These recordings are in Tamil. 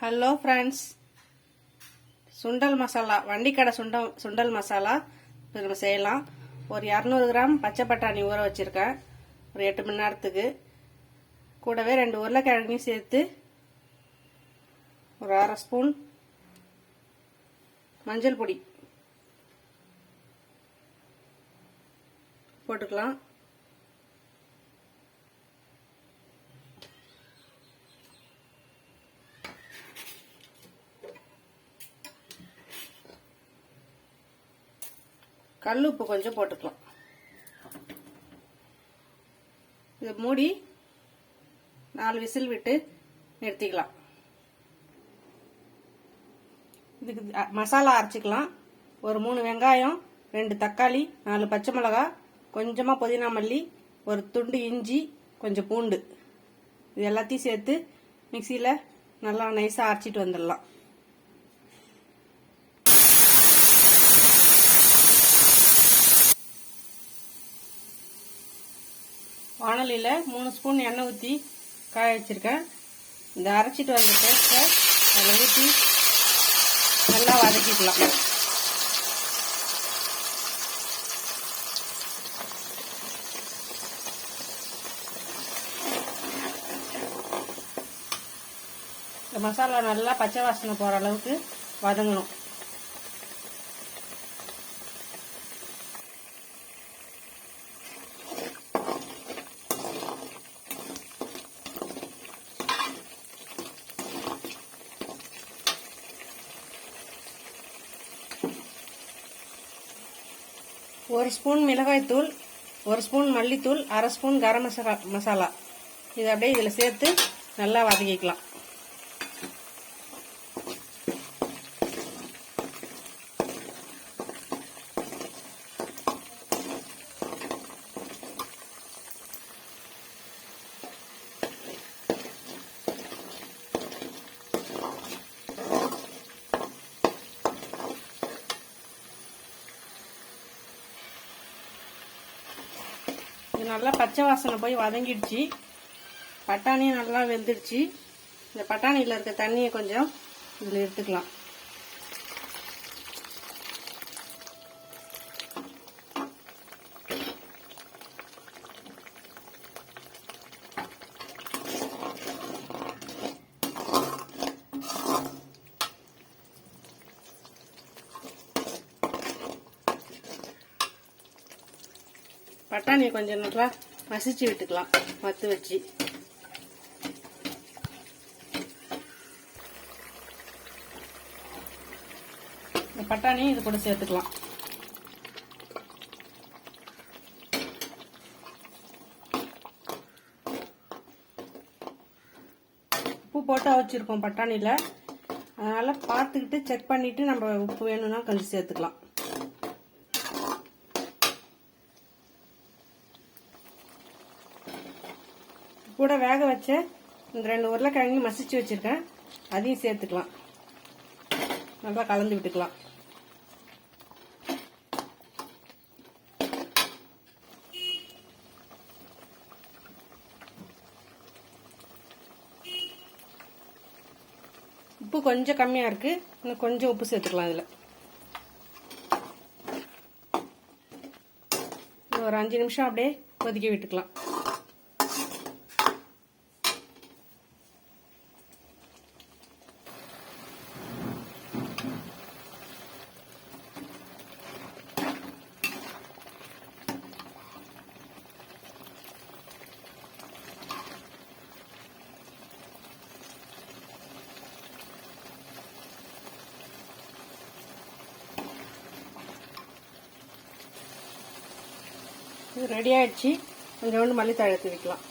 ஹலோ ஃப்ரெண்ட்ஸ் சுண்டல் மசாலா வண்டிக்கடை சுண்டல் சுண்டல் மசாலா. இப்போ நம்ம செய்யலாம். ஒரு இரநூறு கிராம் பச்சை பட்டாணி ஊற வச்சுருக்கேன். ஒரு எட்டு மணி நேரத்துக்கு. கூடவே ரெண்டு உருளைக்கிழங்கையும் சேர்த்து ஒரு அரை ஸ்பூன் மஞ்சள் பொடி போட்டுக்கலாம். கல் உப்பு கொஞ்சம் போட்டுக்கலாம். இது மூடி நாலு விசில் விட்டு நிறுத்திக்கலாம். இதுக்கு மசாலா அரைச்சிக்கலாம். ஒரு மூணு வெங்காயம் ரெண்டு தக்காளி நாலு பச்சை மிளகா கொஞ்சமாக புதினா மல்லி ஒரு துண்டு இஞ்சி கொஞ்சம் பூண்டு. இது எல்லாத்தையும் சேர்த்து மிக்சியில் நல்லா நைஸாக அரைச்சிட்டு வந்துடலாம். வானலியில் மூணு ஸ்பூன் எண்ணெய் ஊற்றி காய வச்சுருக்கேன். இந்த அரைச்சிட்டு வந்த பேஸ்ட்டை அதில் ஊற்றி நல்லா வதக்கிக்கலாம். இந்த மசாலா நல்லா பச்சை வாசனை போகிற அளவுக்கு வதங்கணும். ஒரு ஸ்பூன் மிளகாய்த்தூள் ஒரு ஸ்பூன் மல்லித்தூள் அரை ஸ்பூன் கரம் மசாலா. மசாலா இதை அப்படியே இதில் சேர்த்து நல்லா வதக்கிக்கலாம். நல்லா பச்சை வாசனை போய் வதங்கிடுச்சு. பட்டாணியும் நல்லா வெந்துடுச்சு. இந்த பட்டாணியில் இருக்க தண்ணியை கொஞ்சம் இதில் எடுத்துக்கலாம். பட்டாணியை கொஞ்சம் நல்லா மசிச்சு விட்டுக்கலாம். மத்து வச்சு. இந்த பட்டாணியும் இது கூட சேர்த்துக்கலாம். உப்பு போட்டு வச்சிருக்கோம் பட்டாணியில். அதனால் பார்த்துக்கிட்டு செக் பண்ணிட்டு நம்ம உப்பு வேணும்னா கொஞ்சம் சேர்த்துக்கலாம். கூட வேக வச்ச இந்த ரெண்டு உருளைக்கிழங்கு மசிச்சு வச்சிருக்கேன். அதையும் சேர்த்துக்கலாம். நல்லா கலந்து விட்டுக்கலாம். உப்பு கொஞ்சம் கம்மியாக இருக்கு. இன்னும் கொஞ்சம் உப்பு சேர்த்துக்கலாம் இதில் ஒரு அஞ்சு நிமிஷம் அப்படியே கொதிக்க விட்டுக்கலாம். இது ரெடி ஆயிடுச்சு. கொஞ்சோண்டு மல்லித்தழை எடுத்து வைக்கலாம்.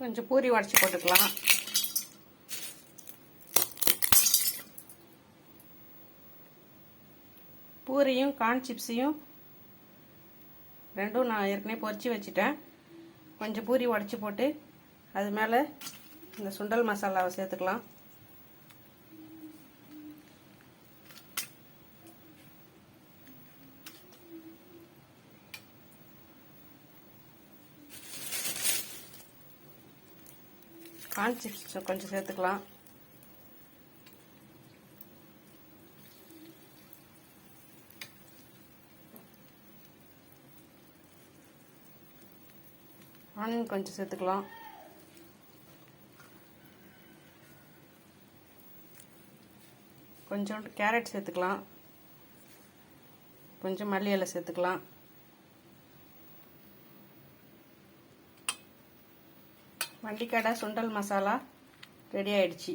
கொஞ்சம் பூரி உடச்சி போட்டுக்கலாம். பூரியும் கார்ன் சிப்ஸையும் ரெண்டும் நான் ஏற்கனவே பொறிச்சு வச்சுட்டேன். கொஞ்சம் பூரி உடச்சி போட்டு அது மேலே இந்த சுண்டல் மசாலாவை சேர்த்துக்கலாம். கார்ன் சிப்ஸ் கொஞ்சம் சேர்த்துக்கலாம். ஆனியன் கொஞ்சம் சேர்த்துக்கலாம். கொஞ்சோண்டு கேரட் சேர்த்துக்கலாம். கொஞ்சம் மல்லி இலை சேர்த்துக்கலாம். வண்டிக்கடை சுண்டல் மசாலா ரெடி ஆயிடுச்சு.